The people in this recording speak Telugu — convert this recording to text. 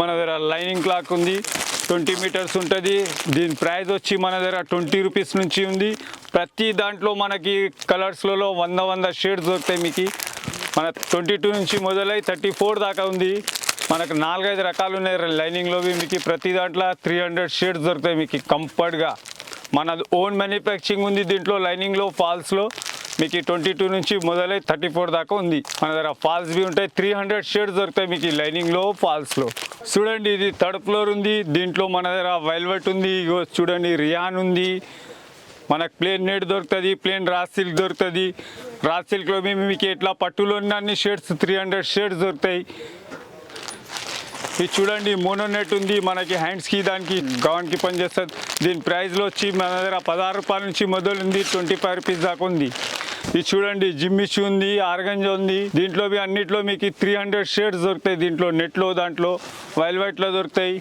మన దగ్గర లైనింగ్ క్లాక్ ఉంది ట్వంటీ మీటర్స్ ఉంటుంది. దీని ప్రైస్ వచ్చి మన దగ్గర ట్వంటీ రూపీస్ నుంచి ఉంది. ప్రతి దాంట్లో మనకి కలర్స్లలో వంద వంద షేడ్స్ దొరుకుతాయి మీకు. మన ట్వంటీ టూ నుంచి మొదలై థర్టీ ఫోర్ దాకా ఉంది. మనకు నాలుగైదు రకాలు ఉన్నాయి లైనింగ్లోవి మీకు. ప్రతి దాంట్లో త్రీ హండ్రెడ్ షేడ్స్ దొరుకుతాయి మీకు కంఫర్ట్గా. మన ఓన్ మ్యానుఫ్యాక్చరింగ్ ఉంది దీంట్లో లైనింగ్లో ఫాల్స్లో మీకు ట్వంటీ టూ నుంచి మొదలై థర్టీ ఫోర్ దాకా ఉంది. మన దగ్గర ఫాల్స్ బి ఉంటాయి. త్రీ హండ్రెడ్ షేడ్స్ దొరుకుతాయి మీకు ఈ లైనింగ్లో ఫాల్స్లో చూడండి ఇది థర్డ్ ఫ్లోర్ ఉంది. దీంట్లో మన దగ్గర వైల్వెట్ ఉంది. ఇగో చూడండి రియాన్ ఉంది. మనకు ప్లేన్ నెట్ దొరుకుతుంది ప్లేన్ రా సిల్క్ దొరుకుతుంది. రా సిల్క్లో మేము మీకు ఇట్లా పట్టులో అన్ని షేడ్స్ త్రీ హండ్రెడ్ షేడ్స్ దొరుకుతాయి. ఇది చూడండి మోనో నెట్ ఉంది. మనకి హ్యాండ్స్కి దానికి గౌన్కి పనిచేస్తుంది. దీని ప్రైస్లో వచ్చి మన దగ్గర పదహారు రూపాయల నుంచి మొదలు ఉంది ట్వంటీ ఫైవ్ రూపీస్ దాకా ఉంది. ఇది చూడండి జిమ్మిష్ ఉంది ఆర్గంజ ఉంది. దీంట్లో అన్నిట్లో మీకు త్రీ హండ్రెడ్ షేడ్స్ దొరుకుతాయి దీంట్లో నెట్లో దాంట్లో వైల్వైట్లో దొరుకుతాయి.